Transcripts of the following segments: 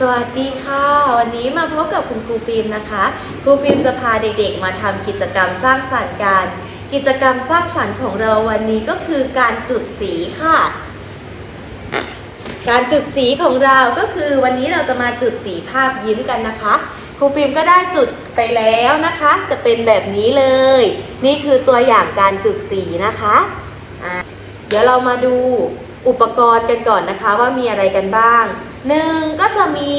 สวัสดีค่ะ วันนี้มาพบกับคุณครูฟิล์มนะคะครูฟิล์มจะพาเด็กๆ มาทำกิจกรรมสร้างสรรค์กัน กิจกรรมสร้างสรรค์ของเราวันนี้ก็คือการจุดสีค่ะ การจุดสีของเราก็คือวันนี้เราจะมาจุดสีภาพยิ้มกันนะคะครูฟิล์มก็ได้จุดไปแล้วนะคะ จะเป็นแบบนี้เลย นี่คือตัวอย่างการจุดสีนะคะะเดี๋ยวเรามาดูอุปกรณ์กันก่อนนะคะว่ามีอะไรกันบ้างหนึ่ง จะมี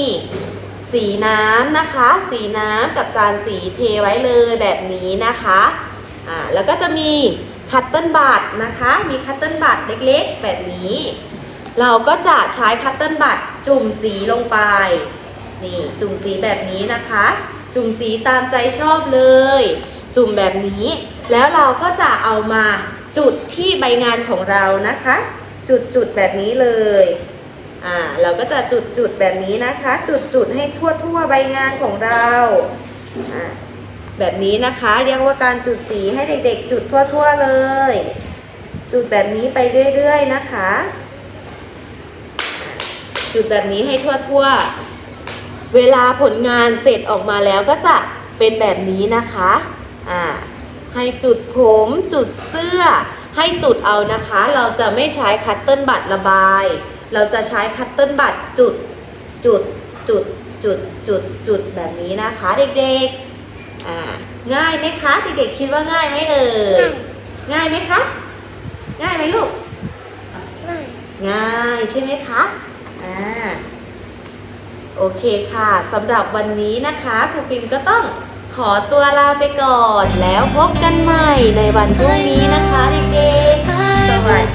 สีน้ำนะคะ สีน้ำกับจานสีเทไว้เลยแบบนี้นะคะอ่าแล้วก็จะมีคัตเติลบัตนะคะ มีคัตเติลบัตเล็กๆ แบบนี้ เราก็จะใช้คัตเติลบัตจุ่มสีลงไป นี่จุ่มสีแบบนี้นะคะ จุ่มสีตามใจชอบเลย จุ่มแบบนี้ แล้วเราก็จะเอามาจุดที่ใบงานของเรานะคะ จุดจุดแบบนี้เลย อ่าเราก็จะจุดจุดแบบนี้นะคะ จุดจุดให้ทั่วทั่วใบงานของเราอ่าแบบนี้นะคะเรียกว่าการจุดสีให้เด็กๆ จุดทั่วทั่วเลย จุดแบบนี้ไปเรื่อยๆนะคะ จุดแบบนี้ให้ทั่วๆเวลาผลงานเสร็จออกมาแล้วก็จะเป็นแบบนี้นะคะอ่าให้จุดผมจุดเสื้อ ให้จุดเอานะคะ เราจะไม่ใช้คัตเติ้ลบัตระบาย เราจะใช้คัตเติ้ลบัตจุดจุดจุดจุดจุดจุดแบบนี้นะคะเด็กๆอ่าง่ายไหมคะเด็กๆคิดว่าง่ายไหมเอ่ยง่ายไหมคะง่ายไหมลูกง่ายใช่ไหมคะอ่าโอเคค่ะสำหรับวันนี้นะคะครูฟิล์มก็ต้องขอตัวลาไปก่อน แล้วพบกันใหม่ในวันพรุ่งนี้นะคะเด็กๆสวัสดี